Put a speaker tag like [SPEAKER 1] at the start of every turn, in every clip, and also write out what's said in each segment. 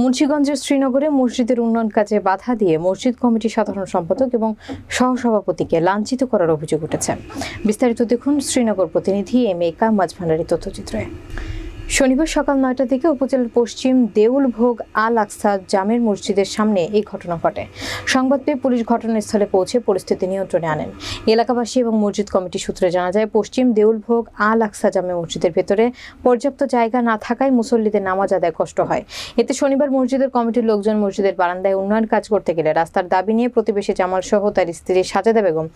[SPEAKER 1] মুন্সিগঞ্জের শ্রীনগরে মসজিদের উন্নয়ন কাজে বাধা দিয়ে মসজিদ কমিটির সাধারণ সম্পাদক এবং সহসভাপতিকে লাঞ্ছিত করার অভিযোগ উঠেছে। বিস্তারিত দেখুন শ্রীনগর প্রতিনিধি এম এ কামাজ ভান্ডারী তথ্যচিত্রে। শনিবার সকাল নয়টা থেকে উপজেলার পশ্চিম দেউলভোগ আল আকসা জামের মসজিদের সামনে এই ঘটনা ঘটে। সংবাদ পেয়ে পুলিশ ঘটনাস্থলে পৌঁছে পরিস্থিতি নিয়ন্ত্রণে আনেন। এলাকাবাসী এবং মসজিদ কমিটি সূত্রে জানা যায়, পশ্চিম দেউলভোগ আল আকসা জামে মসজিদের ভেতরে পর্যাপ্ত জায়গা না থাকায় মুসল্লিদের নামাজ আদায় কষ্ট হয়। এতে শনিবার মসজিদের কমিটির লোকজন মসজিদের বারান্দায় উন্নয়ন কাজ করতে গেলে রাস্তার দাবি নিয়ে প্রতিবেশী জামাল সহ তার স্ত্রী সাজেদা বেগম,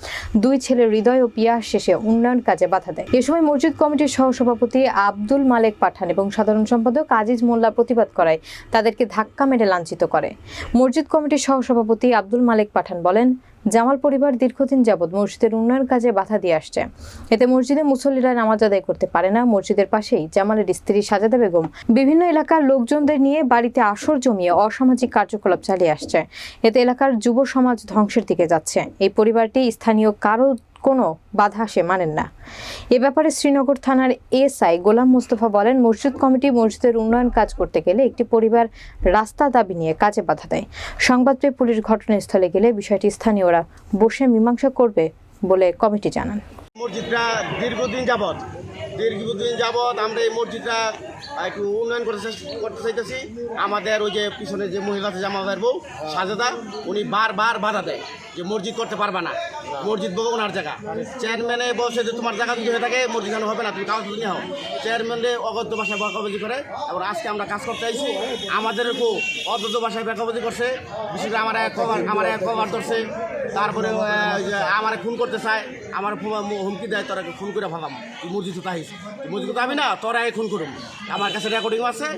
[SPEAKER 1] দুই ছেলের হৃদয় ও পিয়াস শেষে উন্নয়ন কাজে বাধা দেয়। এ সময় মসজিদ কমিটির সহসভাপতি আব্দুল মালেক পাঠান এবং সাধারণ সম্পাদক আজিজ মোল্লা প্রতিবাদ করায় তাদেরকে ধাক্কা মেরে লাঞ্ছিত করে। মসজিদ কমিটির সহসভাপতি আব্দুল মালেক পাঠান বলেন, জামাল পরিবার দীর্ঘদিন যাবৎ মসজিদের উন্নয়ন কাজে বাধা দিয়ে আসছে। এতে মসজিদে মুসল্লিরা নামাজ আদায় করতে পারে না। মসজিদের পাশেই জামালের স্ত্রী সাজাদা বেগম, বিভিন্ন এলাকার লোকজনদের নিয়ে বাড়িতে আসর জমিয়ে অসামাজিক কার্যকলাপ চালিয়ে আসছে। এতে এলাকার যুব সমাজ ধ্বংসের দিকে যাচ্ছে। এই পরিবারটি স্থানীয় কারও কোনো বাধা সে মানেন না। এ ব্যাপারে শ্রীনগর থানার এসআই গোলাম মোস্তফা বলেন, মসজিদ কমিটি মসজিদের উন্নয়ন কাজ করতে গেলে একটি পরিবার রাস্তা দাবি নিয়ে কাজে বাধা দেয়। সংবাদ পেয়ে পুলিশ ঘটনাস্থলে গেলে বিষয়টি স্থানীয়রা বসে মীমাংসা করবে বলে কমিটি জানান।
[SPEAKER 2] মসজিদটা দীর্ঘদিন যাবৎ দীর্ঘদিন যাবৎ আমরা এই মসজিদটা একটু উন্নয়ন করতে করতে চাইতেছি। আমাদের ওই যে পিছনে যে মহিলা আছে জামাদের বউ, সাজেদা, উনি বারবার বাধা দেয় যে মসজিদ করতে পারবে না। মসজিদ বলব ওনার জায়গা। চেয়ারম্যানে বসে যে তোমার জায়গা যদি হয়ে থাকে, মসজিদ কেন হবে না, তুমি কাগজ নিয়ে হও চেয়ারম্যানে অগত্য ভাষায় বকাবাজি করে এবার আজকে আমরা কাজ করতে আইছি। আমাদেরকেও অদ্ভুত ভাষায় বকাবাজি করছে। বিশেষ করে আমার এক কভার আমার এক কভার ধরছে। তারপরে আমার খুন করতে চায়, আমার হুমকি দেয় তোরা খুন করে ভাবাম তুই মসজিদ তো তাহিস মসজিদ তো আমি না তোরা খুন করুম। আমার কাছে রেকর্ডিং আছে।